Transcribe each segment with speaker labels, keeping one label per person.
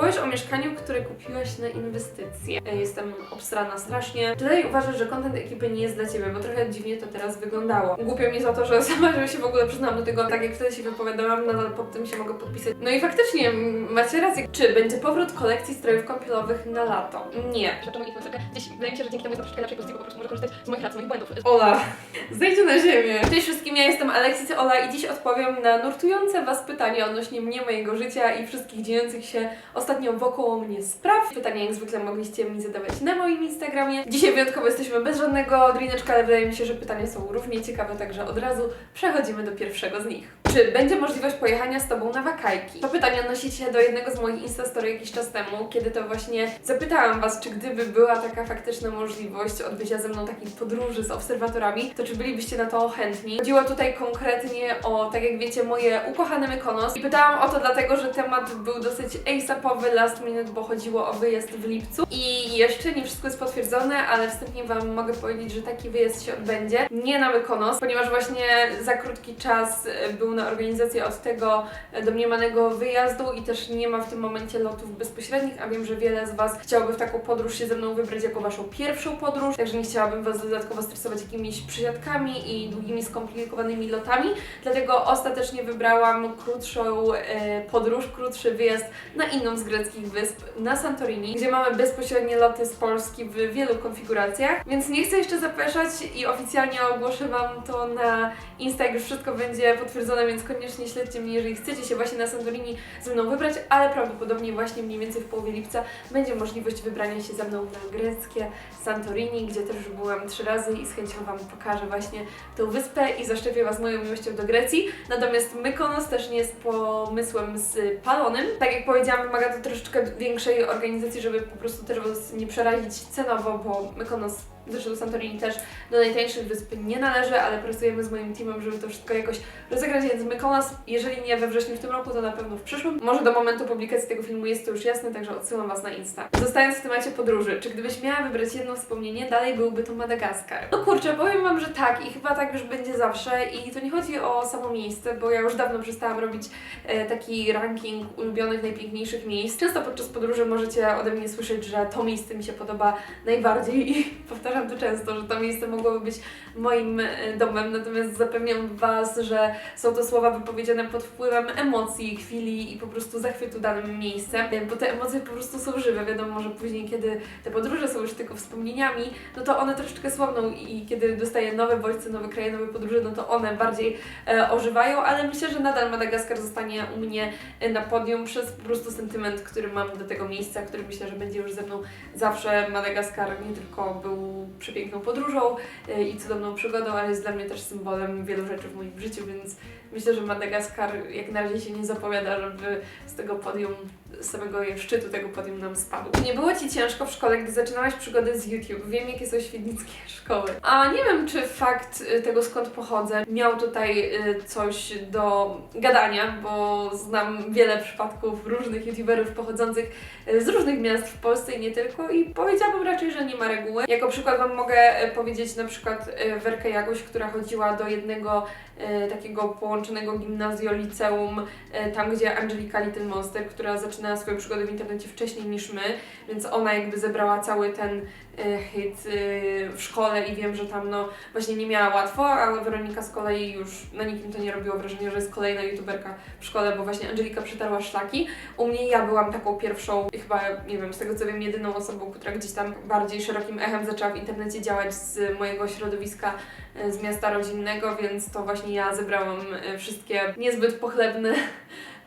Speaker 1: Opowiesz o mieszkaniu, które kupiłaś na inwestycje. Jestem obstrana strasznie. Czy dalej uważasz, że content ekipy nie jest dla Ciebie? Bo trochę dziwnie to teraz wyglądało. Głupio mi za to, że sama że się w ogóle przyznałam do tego, tak jak wtedy się wypowiadałam, nadal pod tym się mogę podpisać. No i faktycznie, macie rację. Czy będzie powrót kolekcji strojów kąpielowych na lato? Nie.
Speaker 2: Rzeczą influencerkę. Gdzieś wydaje mi się, że dzięki temu jest to troszeczkę inaczej pozycji, bo po prostu może korzystać z moich rad, z moich błędów.
Speaker 1: Ola, zejdź na ziemię. Cześć wszystkim, ja jestem Aleksis Ola i dziś odpowiem na nurtujące Was pytania odnośnie mnie, mojego życia i wszystkich dziejących się ostatnio wokoło mnie spraw. Pytania jak zwykle mogliście mi zadawać na moim Instagramie. Dzisiaj wyjątkowo jesteśmy bez żadnego drineczka, ale wydaje mi się, że pytania są równie ciekawe, także od razu przechodzimy do pierwszego z nich. Czy będzie możliwość pojechania z Tobą na wakajki? To pytanie odnosi się do jednego z moich Instastory jakiś czas temu, kiedy to właśnie zapytałam Was, czy gdyby była taka faktyczna możliwość odbycia ze mną takiej podróży z obserwatorami, to czy bylibyście na to chętni? Chodziło tutaj konkretnie o, tak jak wiecie, moje ukochane Mykonos i pytałam o to dlatego, że temat był dosyć ASAPowy, last minute, bo chodziło o wyjazd w lipcu i jeszcze nie wszystko jest potwierdzone, ale wstępnie Wam mogę powiedzieć, że taki wyjazd się odbędzie. Nie na Mykonos, ponieważ właśnie za krótki czas e, był na organizację od tego domniemanego wyjazdu i też nie ma w tym momencie lotów bezpośrednich, a wiem, że wiele z Was chciałoby w taką podróż się ze mną wybrać jako Waszą pierwszą podróż, także nie chciałabym Was dodatkowo stresować jakimiś przysiadkami i długimi, skomplikowanymi lotami, dlatego ostatecznie wybrałam krótszą e, podróż, krótszy wyjazd na inną z greckich wysp, na Santorini, gdzie mamy bezpośrednie loty z Polski w wielu konfiguracjach, więc nie chcę jeszcze zapeszać i oficjalnie ogłoszę Wam to na Insta, jak już wszystko będzie potwierdzone, więc koniecznie śledźcie mnie, jeżeli chcecie się właśnie na Santorini ze mną wybrać, ale prawdopodobnie właśnie mniej więcej w połowie lipca będzie możliwość wybrania się ze mną na greckie Santorini, gdzie też już byłam trzy razy i z chęcią Wam pokażę właśnie tę wyspę i zaszczepię Was moją miłością do Grecji. Natomiast Mykonos też nie jest pomysłem spalonym. Tak jak powiedziałam, wymaga to troszeczkę większej organizacji, żeby po prostu też Was nie przerazić cenowo, bo Mykonos Zresztą Santorini też do najtańszych wysp nie należy, ale pracujemy z moim teamem, żeby to wszystko jakoś rozegrać, więc Mykonos, jeżeli nie we wrześniu w tym roku, to na pewno w przyszłym. Może do momentu publikacji tego filmu jest to już jasne, także odsyłam Was na Insta. Zostając w temacie podróży, czy gdybyś miała wybrać jedno wspomnienie, dalej byłby to Madagaskar? No kurczę, powiem Wam, że tak i chyba tak już będzie zawsze i to nie chodzi o samo miejsce, bo ja już dawno przestałam robić e, taki ranking ulubionych, najpiękniejszych miejsc. Często podczas podróży możecie ode mnie słyszeć, że to miejsce mi się podoba najbardziej i powtarzam to często, że to miejsce mogłoby być moim e, domem, natomiast zapewniam Was, że są to słowa wypowiedziane pod wpływem emocji, chwili i po prostu zachwytu danym miejscem, e, bo te emocje po prostu są żywe. Wiadomo, że później, kiedy te podróże są już tylko wspomnieniami, no to one troszeczkę słabną i kiedy dostaję nowe bodźce, nowe kraje, nowe podróże, no to one bardziej e, ożywają, ale myślę, że nadal Madagaskar zostanie u mnie e, na podium przez po prostu sentyment, który mam do tego miejsca, który myślę, że będzie już ze mną zawsze. Madagaskar nie tylko był przepiękną podróżą e, i cudowną przygodą, ale jest dla mnie też symbolem wielu rzeczy w moim życiu, więc myślę, że Madagaskar jak na razie się nie zapowiada, żeby z tego podium, z samego szczytu tego podium nam spadł. Czy Nie było Ci ciężko w szkole, gdy zaczynałaś przygody z YouTube? Wiem, jakie są świdnickie szkoły. A nie wiem, czy fakt y, tego, skąd pochodzę, miał tutaj y, coś do gadania, bo znam wiele przypadków różnych YouTuberów pochodzących y, z różnych miast w Polsce i nie tylko i powiedziałabym raczej, że nie ma reguły. Jako przykład Wam mogę powiedzieć na przykład Werkę Jagoś, która chodziła do jednego takiego połączonego gimnazjo-liceum, y, tam gdzie Angelika Little Monster, która zaczynała swoją przygodę w internecie wcześniej niż my, więc ona jakby zebrała cały ten hit y, w szkole i wiem, że tam no właśnie nie miała łatwo, ale Weronika z kolei już na nikim to nie robiło wrażenia, że jest kolejna youtuberka w szkole, bo właśnie Angelika przetarła szlaki. U mnie ja byłam taką pierwszą, chyba, nie wiem, z tego co wiem, jedyną osobą, która gdzieś tam bardziej szerokim echem zaczęła w internecie działać z mojego środowiska, e, z miasta rodzinnego, więc to właśnie ja zebrałam e, wszystkie niezbyt pochlebne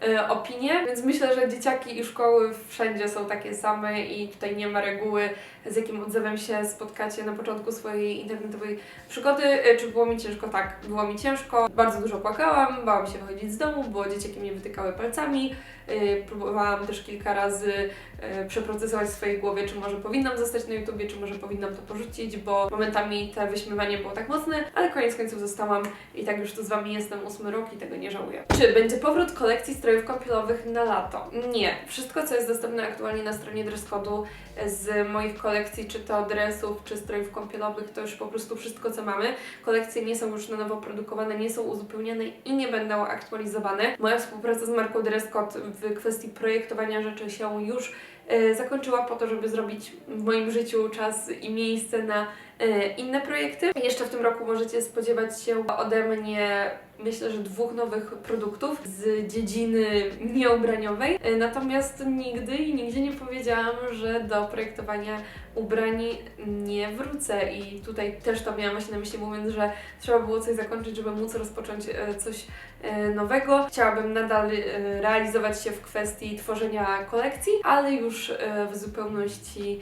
Speaker 1: e, opinie, więc myślę, że dzieciaki i szkoły wszędzie są takie same i tutaj nie ma reguły, z jakim odzewem się spotkacie na początku swojej internetowej przygody. E, Czy było mi ciężko? Tak, było mi ciężko. Bardzo dużo płakałam, bałam się wychodzić z domu, bo dzieciaki mnie wytykały palcami. E, Próbowałam też kilka razy e, przeprocesować w swojej głowie, czy może powinnam zostać na YouTubie, czy może powinnam to porzucić, bo momentami te wyśmiewanie było tak mocne, ale koniec końców zostałam i tak już tu z Wami jestem ósmy rok i tego nie żałuję. Czy będzie powrót kolekcji strojów kąpielowych na lato? Nie. Wszystko, co jest dostępne aktualnie na stronie Dresscode'u z moich kolekcji, czy to dresów, czy strojów kąpielowych, to już po prostu wszystko, co mamy. Kolekcje nie są już na nowo produkowane, nie są uzupełniane i nie będą aktualizowane. Moja współpraca z marką Dresscode w kwestii projektowania rzeczy się już e, zakończyła po to, żeby zrobić w moim życiu czas i miejsce na e, inne projekty. Jeszcze w tym roku możecie spodziewać się ode mnie myślę, że dwóch nowych produktów z dziedziny nieubraniowej. E, Natomiast nigdy i nigdzie nie powiedziałam, że do projektowania ubrań nie wrócę i tutaj też to miałam właśnie na myśli mówiąc, że trzeba było coś zakończyć, żeby móc rozpocząć e, coś e, nowego. Chciałabym nadal realizować się w kwestii tworzenia kolekcji, ale już w zupełności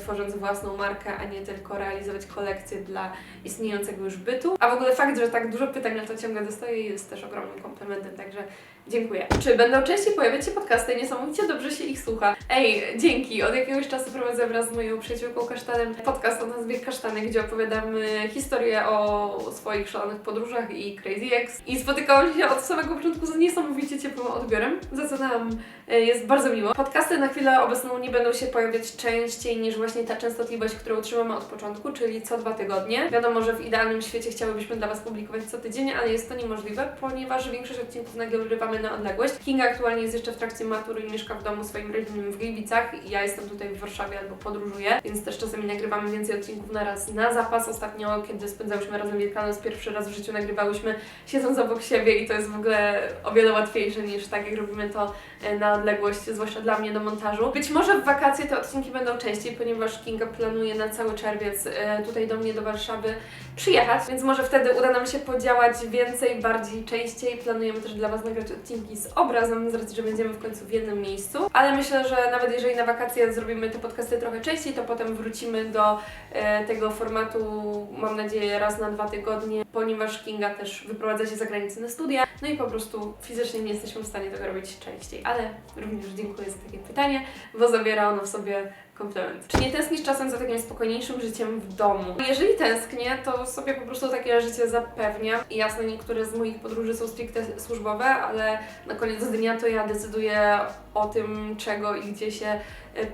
Speaker 1: tworząc własną markę, a nie tylko realizować kolekcje dla istniejącego już bytu. A w ogóle fakt, że tak dużo pytań na to ciągle dostaję jest też ogromnym komplementem, także dziękuję. Czy będą częściej pojawiać się podcasty? Niesamowicie dobrze się ich słucha. Ej, dzięki! Od jakiegoś czasu prowadzę wraz z moją przyjaciółką Kasztanem podcast o nazwie Kasztany, gdzie opowiadamy historię o swoich szalonych podróżach i Crazy Ex. I spotykałam się od samego początku z niesamowicie ciepłym odbiorem, za co nam e, jest bardzo miło. Podcasty na chwilę obecną nie będą się pojawiać częściej niż właśnie ta częstotliwość, którą trzymamy od początku, czyli co dwa tygodnie. Wiadomo, że w idealnym świecie chciałybyśmy dla Was publikować co tydzień, ale jest to niemożliwe, ponieważ większość odcinków nagrywamy na odległość. Kinga aktualnie jest jeszcze w trakcie matury i mieszka w domu swoim rodzinnym w Gliwicach. Ja jestem tutaj w Warszawie albo podróżuję, więc też czasami nagrywamy więcej odcinków na raz na zapas. Ostatnio, kiedy spędzałyśmy razem Wielkanoc, pierwszy raz w życiu nagrywałyśmy siedząc obok siebie i to jest w ogóle o wiele łatwiejsze niż tak, jak robimy to e, na odległość, zwłaszcza dla mnie do montażu. Być może w wakacje te odcinki będą częściej, ponieważ Kinga planuje na cały czerwiec e, tutaj do mnie, do Warszawy przyjechać, więc może wtedy uda nam się podziałać więcej, bardziej, częściej. Planujemy też dla Was nagrać odcinki z obrazem, z racji, że będziemy w końcu w jednym miejscu. Ale myślę, że nawet jeżeli na wakacje zrobimy te podcasty trochę częściej, to potem wrócimy do e, tego formatu, mam nadzieję, raz na dwa tygodnie, ponieważ Kinga też wyprowadza się za granicę na studia, no i po prostu fizycznie nie jesteśmy w stanie tego robić częściej. Ale również dziękuję za takie pytanie, bo zawiera ono w sobie komplement. Czy nie tęsknisz czasem za takim spokojniejszym życiem w domu? Jeżeli tęsknię, to sobie po prostu takie życie zapewniam. I jasne, niektóre z moich podróży są stricte służbowe, ale na koniec dnia to ja decyduję o tym, czego i gdzie się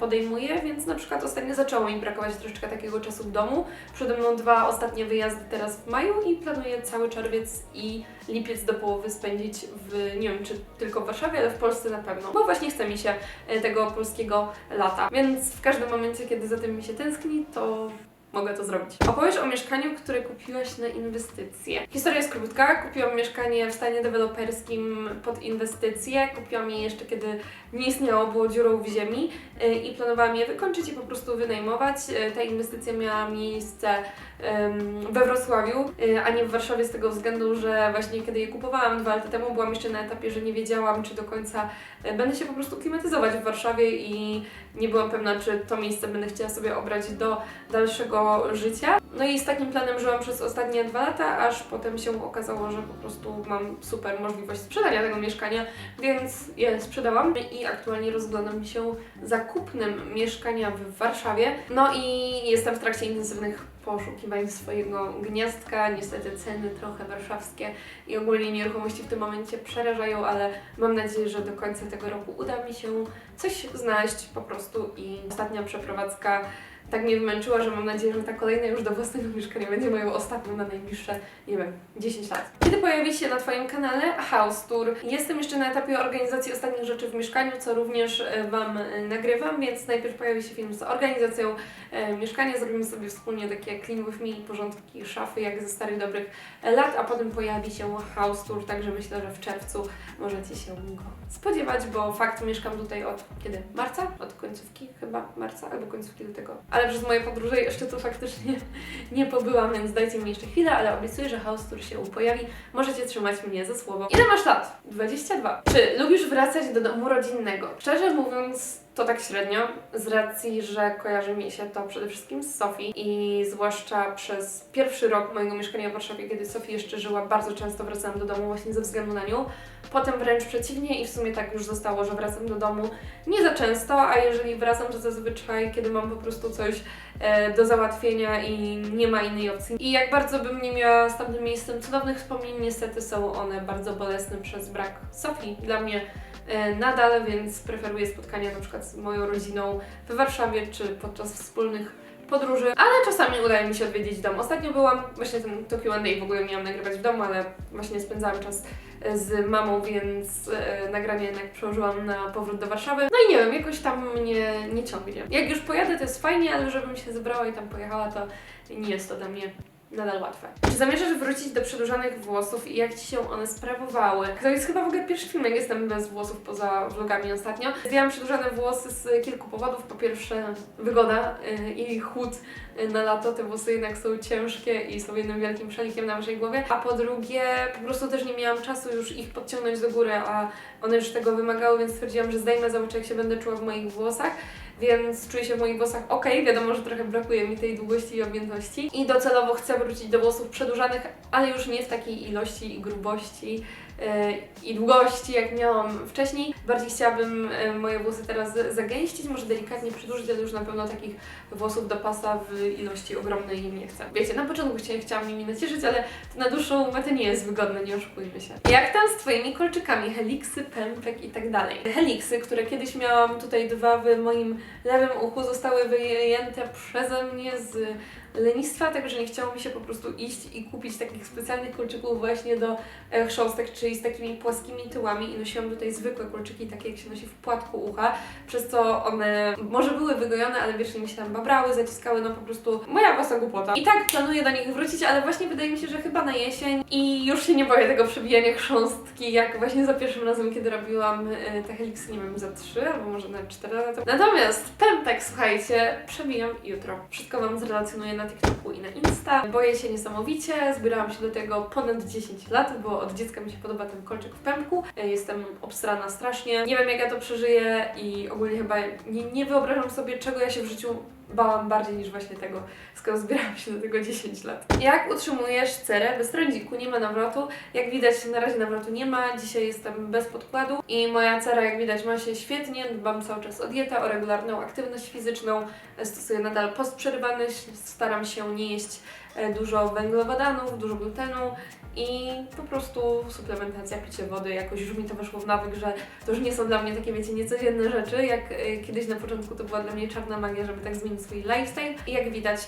Speaker 1: podejmuję, więc na przykład ostatnio zaczęło mi brakować troszeczkę takiego czasu w domu. Przede mną dwa ostatnie wyjazdy teraz w maju i planuję cały czerwiec i lipiec do połowy spędzić w, nie wiem czy tylko w Warszawie, ale w Polsce na pewno, bo właśnie chce mi się e, tego polskiego lata. Więc w każdym momencie, kiedy za tym mi się tęskni, to mogę to zrobić. Opowiesz o mieszkaniu, które kupiłaś na inwestycje. Historia jest krótka. Kupiłam mieszkanie w stanie deweloperskim pod inwestycje. Kupiłam je jeszcze, kiedy nie istniało, było dziurą w ziemi yy, i planowałam je wykończyć i po prostu wynajmować. Yy, Ta inwestycja miała miejsce we Wrocławiu, yy, a nie w Warszawie z tego względu, że właśnie kiedy je kupowałam dwa lata temu, byłam jeszcze na etapie, że nie wiedziałam, czy do końca będę się po prostu klimatyzować w Warszawie i nie byłam pewna, czy to miejsce będę chciała sobie obrać do dalszego życia. No i z takim planem żyłam przez ostatnie dwa lata, aż potem się okazało, że po prostu mam super możliwość sprzedania tego mieszkania, więc je sprzedałam i aktualnie rozglądam się za kupnem mieszkania w Warszawie. No i jestem w trakcie intensywnych poszukiwań swojego gniazdka. Niestety ceny trochę warszawskie i ogólnie nieruchomości w tym momencie przerażają, ale mam nadzieję, że do końca tego roku uda mi się coś znaleźć po prostu i ostatnia przeprowadzka tak mnie wymęczyła, że mam nadzieję, że ta kolejna już do własnego mieszkania będzie moją ostatnią na najbliższe, nie wiem, 10 lat. Kiedy pojawi się na Twoim kanale House Tour? Jestem jeszcze na etapie organizacji ostatnich rzeczy w mieszkaniu, co również e, Wam e, nagrywam, więc najpierw pojawi się film z organizacją e, mieszkania, zrobimy sobie wspólnie takie clean with me, porządki, szafy, jak ze starych dobrych lat, a potem pojawi się House Tour, także myślę, że w czerwcu możecie się go spodziewać, bo fakt mieszkam tutaj od kiedy? Marca? Od końcówki chyba marca albo końcówki lutego. Ale przez moje podróże jeszcze tu faktycznie nie pobyłam, więc dajcie mi jeszcze chwilę, ale obiecuję, że House Tour się pojawi. Możecie trzymać mnie za słowo. Ile masz lat? 22. Czy lubisz wracać do domu rodzinnego? Szczerze mówiąc, to tak średnio, z racji, że kojarzy mi się to przede wszystkim z Sofii i zwłaszcza przez pierwszy rok mojego mieszkania w Warszawie, kiedy Sofii jeszcze żyła, bardzo często wracałam do domu właśnie ze względu na nią. Potem wręcz przeciwnie i w sumie tak już zostało, że wracam do domu nie za często, a jeżeli wracam, to zazwyczaj, kiedy mam po prostu coś e, do załatwienia i nie ma innej opcji. I jak bardzo bym nie miała z tamtym miejscem cudownych wspomnień, niestety są one bardzo bolesne przez brak Sofii dla mnie nadal, więc preferuję spotkania na przykład z moją rodziną w Warszawie czy podczas wspólnych podróży, ale czasami udaje mi się odwiedzić dom. Ostatnio byłam, właśnie ten to Q&A w ogóle miałam nagrywać w domu, ale właśnie spędzałam czas e, z mamą, więc e, nagranie jednak przełożyłam na powrót do Warszawy. No i nie wiem, jakoś tam mnie nie ciągnie. Jak już pojadę, to jest fajnie, ale żebym się zebrała i tam pojechała, to nie jest to dla mnie nadal łatwe. Czy zamierzasz wrócić do przedłużanych włosów i jak Ci się one sprawowały? To jest chyba w ogóle pierwszy film, jak jestem bez włosów poza vlogami ostatnio. Zdjęłam przedłużane włosy z kilku powodów. Po pierwsze wygoda yy, i chłód yy, na lato. Te włosy jednak są ciężkie i są jednym wielkim szalikiem na Waszej głowie. A po drugie po prostu też nie miałam czasu już ich podciągnąć do góry, a one już tego wymagały, więc stwierdziłam, że zdejmę, zobaczę jak się będę czuła w moich włosach więc czuję się w moich włosach ok. Wiadomo, że trochę brakuje mi tej długości i objętości. I docelowo chcę wrócić do włosów przedłużanych, ale już nie w takiej ilości i grubości i długości, jak miałam wcześniej. Bardziej chciałabym yy, moje włosy teraz zagęścić, może delikatnie przedłużyć, ale już na pewno takich włosów do pasa w ilości ogromnej nie chcę. Wiecie, na początku chcia- chciałam nimi nacieszyć, ale to na dłuższą metę nie jest wygodne, nie oszukujmy się. Jak tam z Twoimi kolczykami? Heliksy, pępek i tak dalej. Heliksy, które kiedyś miałam tutaj dwa w moim lewym uchu, zostały wyjęte przeze mnie z lenistwa, także nie chciało mi się po prostu iść i kupić takich specjalnych kolczyków właśnie do e, chrząstek, czyli z takimi płaskimi tyłami i nosiłam tutaj zwykłe kolczyki, takie jak się nosi w płatku ucha, przez co one może były wygojone, ale wiecznie mi się tam babrały, zaciskały, no po prostu moja własna głupota. I tak planuję do nich wrócić, ale właśnie wydaje mi się, że chyba na jesień i już się nie boję tego przebijania chrząstki, jak właśnie za pierwszym razem, kiedy robiłam e, te heliksy, nie wiem, za 3 albo może nawet 4 lata. Natomiast pępek, słuchajcie, przebijam jutro. Wszystko Wam zrelacjonuję na TikToku i na Insta. Boję się niesamowicie, zbierałam się do tego ponad 10 lat, bo od dziecka mi się podoba ten kolczyk w pępku. E, Jestem obstrana strasznie. Nie wiem, jak ja to przeżyję i ogólnie chyba nie, nie wyobrażam sobie, czego ja się w życiu bałam bardziej niż właśnie tego, skoro zbierałam się do tego 10 lat. Jak utrzymujesz cerę bez trądziku? Nie ma nawrotu. Jak widać, na razie nawrotu nie ma. Dzisiaj jestem bez podkładu i moja cera, jak widać, ma się świetnie. Dbam cały czas o dietę, o regularną aktywność fizyczną. Stosuję nadal post przerywany. Staram się nie jeść e, dużo węglowodanów, dużo glutenu i po prostu suplementacja, picie wody. Jakoś już mi to weszło w nawyk, że to już nie są dla mnie takie, wiecie, niecodzienne rzeczy, jak e, kiedyś na początku to była dla mnie czarna magia, żeby tak zmienić swój lifestyle. I jak widać,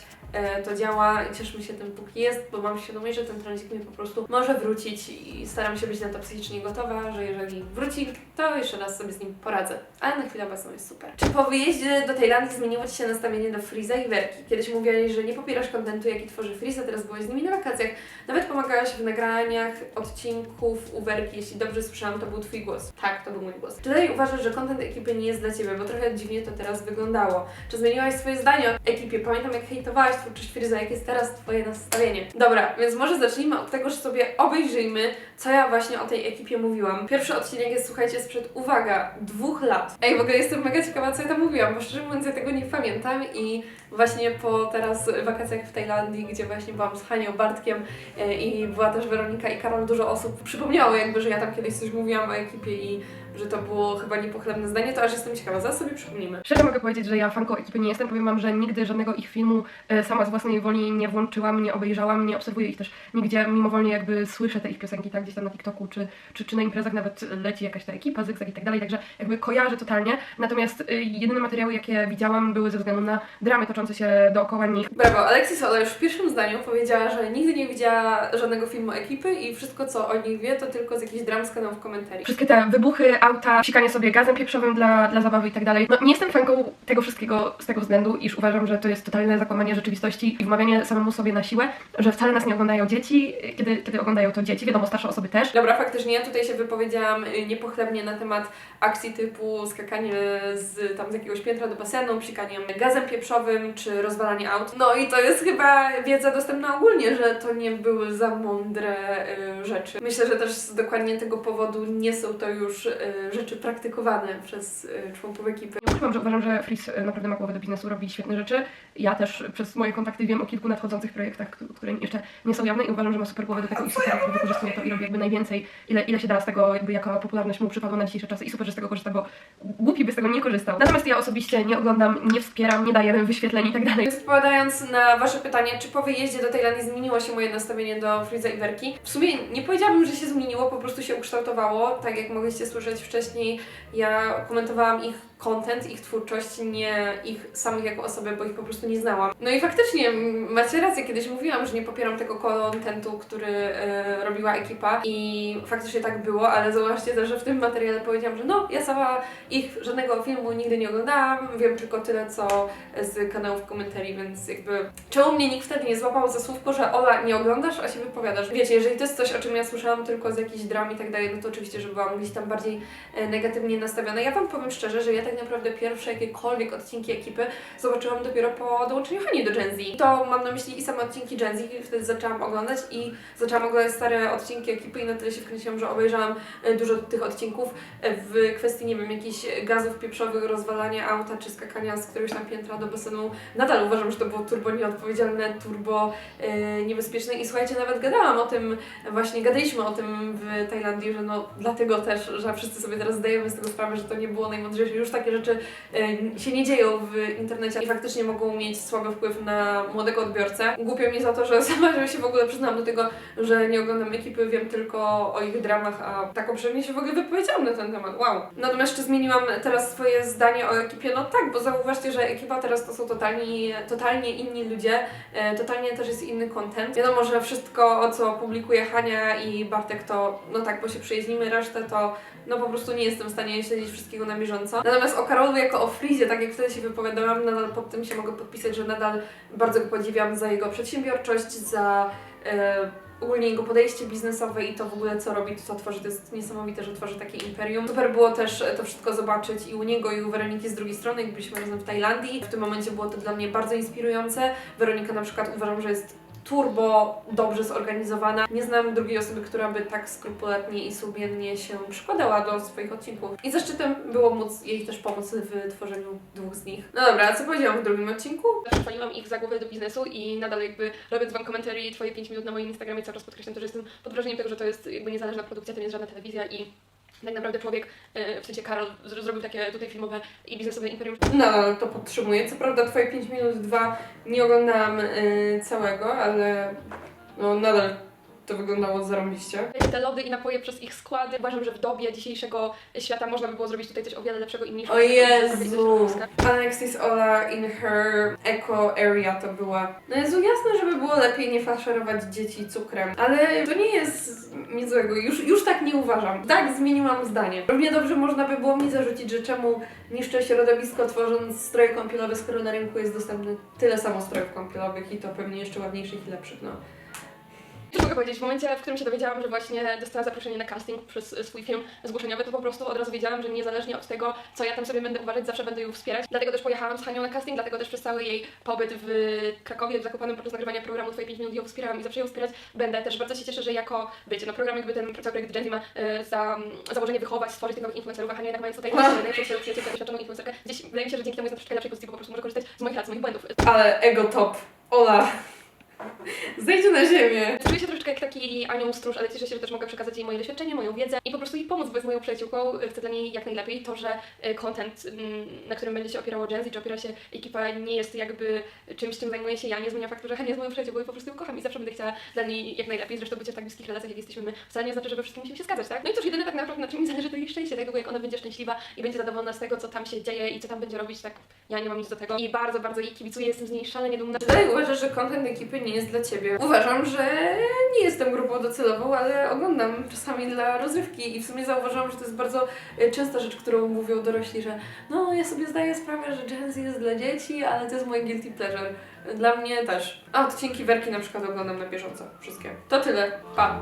Speaker 1: to działa i cieszmy się tym, póki jest, bo mam świadomość, że ten trądzik mi po prostu może wrócić i staram się być na to psychicznie gotowa, że jeżeli wróci, to jeszcze raz sobie z nim poradzę. Ale na chwilę obecną jest super. Czy po wyjeździe do Tajlandii zmieniło Ci się nastawienie do Freeza i Werki? Kiedyś mówiłaś, że nie popierasz kontentu, jaki tworzy Freeze, teraz byłaś z nimi na wakacjach. Nawet pomagałaś w nagraniach odcinków u Werki, jeśli dobrze słyszałam, to był Twój głos. Tak, to był mój głos. Czy dalej uważasz, że kontent ekipy nie jest dla Ciebie, bo trochę dziwnie to teraz wyglądało? Czy zmieniłaś swoje zdanie o ekipie? Pamiętam, jak hejtowałaś twórczość Freeza, jak jest teraz Twoje nastawienie. Dobra, więc może zacznijmy od tego, że sobie obejrzyjmy, co ja właśnie o tej ekipie mówiłam. Pierwszy odcinek jest, słuchajcie, sprzed, uwaga, dwóch lat. Ej, w ogóle jestem mega ciekawa, co ja tam mówiłam, bo szczerze mówiąc, ja tego nie pamiętam i właśnie po teraz wakacjach w Tajlandii, gdzie właśnie byłam z Hanią, Bartkiem e, i była też Weronika i Karol, dużo osób przypomniało jakby, że ja tam kiedyś coś mówiłam o ekipie i że to było chyba niepochlebne zdanie, to aż jestem ciekawa, zaraz sobie przypomnimy.
Speaker 2: Szczerze mogę powiedzieć, że ja fanką ekipy nie jestem. Powiem wam, że nigdy żadnego ich filmu e, sama z własnej woli nie włączyłam, nie obejrzałam, nie obserwuję ich też nigdzie. Mimowolnie jakby słyszę te ich piosenki, tak, gdzieś tam na TikToku, czy, czy, czy na imprezach nawet leci jakaś ta ekipa, zygzak i tak dalej, także jakby kojarzę totalnie. Natomiast y, jedyne materiały, jakie widziałam, były ze względu na dramy toczące się dookoła nich.
Speaker 1: Brawo, Alexis Ola już w pierwszym zdaniu powiedziała, że nigdy nie widziała żadnego filmu ekipy i wszystko co o nich wie, to tylko z jakichś dram z kanałów komentarzy.
Speaker 2: Wszystkie te wybuchy, auta, sikanie sobie gazem pieprzowym dla, dla zabawy i tak dalej. No nie jestem fanką tego wszystkiego z tego względu, iż uważam, że to jest totalne zakłamanie rzeczywistości i wmawianie samemu sobie na siłę, że wcale nas nie oglądają dzieci, kiedy, kiedy oglądają to dzieci, wiadomo, starsze osoby też.
Speaker 1: Dobra, faktycznie ja tutaj się wypowiedziałam y, niepochlebnie na temat akcji typu skakanie z, tam z jakiegoś piętra do basenu, psikaniem gazem pieprzowym czy rozwalanie aut. No i to jest chyba wiedza dostępna ogólnie, że to nie były za mądre y, rzeczy. Myślę, że też z dokładnie tego powodu nie są to już y, rzeczy praktykowane przez y, członków ekipy.
Speaker 2: Nie ukrywam, że uważam, że Fris e, naprawdę ma głowę do biznesu, robi świetne rzeczy. Ja też przez moje kontakty wiem o kilku nadchodzących projektach, które jeszcze nie są jawne i uważam, że ma super głowę do tego i super jakby wykorzystuje to i robi jakby najwięcej, ile, ile się da z tego, jakby jaka popularność mu przypadła na dzisiejsze czasy i super, że z tego korzysta, bo głupi by z tego nie korzystał. Natomiast ja osobiście nie oglądam, nie wspieram, nie daję wyświetleń i tak dalej.
Speaker 1: Odpowiadając na Wasze pytanie, czy po wyjeździe do Tajlandii zmieniło się moje nastawienie do Freeza i Werki? W sumie nie powiedziałabym, że się zmieniło, po prostu się ukształtowało. Tak jak mogliście słyszeć wcześniej, ja komentowałam ich content, ich twórczość, nie ich samych jako osoby, bo ich po prostu nie znałam. No i faktycznie macie rację, kiedyś mówiłam, że nie popieram tego contentu, który e, robiła ekipa i faktycznie tak było, ale zauważcie też, że w tym materiale powiedziałam, że no, ja sama ich żadnego filmu nigdy nie oglądałam, wiem tylko tyle, co z kanałów komentarii, więc jakby czemu mnie nikt wtedy nie złapał za słówko, że Ola, nie oglądasz, a się wypowiadasz. Wiecie, jeżeli to jest coś, o czym ja słyszałam tylko z jakichś dram i tak dalej, no to oczywiście, że byłam gdzieś tam bardziej e, negatywnie nastawiona. Ja Wam powiem szczerze, że ja tak naprawdę pierwsze jakiekolwiek odcinki ekipy zobaczyłam dopiero po dołączeniu Hani do Gen Z. To mam na myśli i same odcinki Gen Z, wtedy zaczęłam oglądać i zaczęłam oglądać stare odcinki ekipy i na tyle się wkręciłam, że obejrzałam e, dużo tych odcinków e, w kwestii, nie wiem, jakichś gazów pieprzowych, rozwalania auta czy skakania z któregoś tam piętra do basenu. Nadal uważam, że to było turbo nieodpowiedzialne, turbo e, niebezpieczne i słuchajcie, nawet gadałam o tym, właśnie gadaliśmy o tym w Tajlandii, że no dlatego też, że wszyscy sobie teraz zdajemy z tego sprawę, że to nie było najmądrzejsze. Już takie rzeczy e, się nie dzieją w internecie i faktycznie mogą mieć słaby wpływ na młodego odbiorcę. Głupio mi za to, że sama się w ogóle przyznałam do tego, że nie oglądam ekipy, wiem tylko o ich dramach, a tak obszernie się w ogóle wypowiedziałam na ten temat. Wow. Natomiast czy zmieniłam teraz swoje zdanie o ekipie? No tak, bo zauważcie, że ekipa teraz to są totalni, totalnie inni ludzie, e, totalnie też jest inny content. Wiadomo, że wszystko, o co publikuje Hania i Bartek, to no tak, bo się przyjaźnimy, resztę to no po prostu nie jestem w stanie śledzić wszystkiego na bieżąco. Natomiast o Karolu jako o Frizie, tak jak wtedy się wypowiadałam, nadal pod tym się mogę podpisać, że nadal bardzo go podziwiam za jego przedsiębiorczość, za e, ogólnie jego podejście biznesowe i to w ogóle co robi, to co tworzy, to jest niesamowite, że tworzy takie imperium. Super było też to wszystko zobaczyć i u niego i u Weroniki z drugiej strony, jak byliśmy razem w Tajlandii. W tym momencie było to dla mnie bardzo inspirujące. Weronika na przykład uważam, że jest turbo dobrze zorganizowana. Nie znam drugiej osoby, która by tak skrupulatnie i sumiennie się przykładała do swoich odcinków. I zaszczytem było móc jej też pomóc w tworzeniu dwóch z nich. No dobra, a co powiedziałam w drugim odcinku?
Speaker 2: Chwaliłam ich za głowę do biznesu i nadal jakby robiąc Wam komentary Twoje 5 minut na moim Instagramie cały czas podkreślam to, że jestem pod wrażeniem tego, że to jest jakby niezależna produkcja, to nie jest żadna telewizja i tak naprawdę człowiek, e, w sensie Karol, zro- zrobił takie tutaj filmowe i biznesowe imperium,
Speaker 1: Nadal to podtrzymuję. Co prawda twoje 5 minut 2 nie oglądałam y, całego, ale no nadal to wyglądało zarąbiście.
Speaker 2: te lody i napoje przez ich składy. Uważam, że w dobie dzisiejszego świata można by było zrobić tutaj coś o wiele lepszego i mniejszego.
Speaker 1: O Jezu! Alexis Ola in her eco area to była. No Jezu, jasne, żeby było lepiej nie faszerować dzieci cukrem, ale to nie jest nic złego. Już, już tak nie uważam. Tak zmieniłam zdanie. Równie dobrze można by było mi zarzucić, że czemu niszczę środowisko tworząc stroje kąpielowe, skoro na rynku jest dostępny tyle samo strojów kąpielowych i to pewnie jeszcze ładniejszych i lepszych, no.
Speaker 2: Co mogę powiedzieć? W momencie, w którym się dowiedziałam, że właśnie dostałam zaproszenie na casting przez swój film zgłoszeniowy, to po prostu od razu wiedziałam, że niezależnie od tego, co ja tam sobie będę uważać, zawsze będę ją wspierać. Dlatego też pojechałam z Hanią na casting, dlatego też przez cały jej pobyt w Krakowie, w Zakopanem podczas nagrywania programu Twoje 5 minut ją wspierałam i zawsze ją wspierać będę. Też bardzo się cieszę, że jako, wiecie, no program jakby ten cały projekt Gen Z ma e, za założenie wychować, stworzyć tych nowych influencerów, a Hania jednak mając tutaj najlepszą doświadczoną influencerkę, gdzieś wydaje mi się, że dzięki temu jest na troszeczkę lepszej pozycji, bo po prostu może korzystać z moich lat, z moich błędów.
Speaker 1: Ale ego top. Ola. Zejdź na ziemię.
Speaker 2: Czuję się troszeczkę jak taki anioł stróż, ale cieszę się, że też mogę przekazać jej moje doświadczenie, moją wiedzę i po prostu jej pomóc, bo jest moją przyjaciółką. Chcę dla niej jak najlepiej. To, że e, content, mm, na którym będzie się opierało Gen Z, czy opiera się ekipa, nie jest jakby czymś, czym zajmuję się ja, nie zmienia faktu, że Hania jest moją przyjaciółką i po prostu ją kocham i zawsze będę chciała dla niej jak najlepiej. Zresztą bycie w tak bliskich relacjach, jak jesteśmy my, wcale nie znaczy, że we wszystkim musimy się zgadzać, tak? No i cóż, jedyne tak naprawdę, na czym mi zależy, to jej szczęście, tego jak ona będzie szczęśliwa i będzie zadowolona z tego, co tam się dzieje i co tam będzie robić, tak ja nie mam nic do tego. I bardzo, bardzo jej kibicuję, jestem z niej szalenie dumna.
Speaker 1: Czy uważasz, że content ekipy nie jest dla Ciebie? Uważam, że nie jestem grupą docelową, ale oglądam czasami dla rozrywki i w sumie zauważyłam, że to jest bardzo e, częsta rzecz, którą mówią dorośli, że no ja sobie zdaję sprawę, że Gen Z jest dla dzieci, ale to jest moje guilty pleasure. Dla mnie też. A odcinki Werki na przykład oglądam na bieżąco. Wszystkie. To tyle. Pa!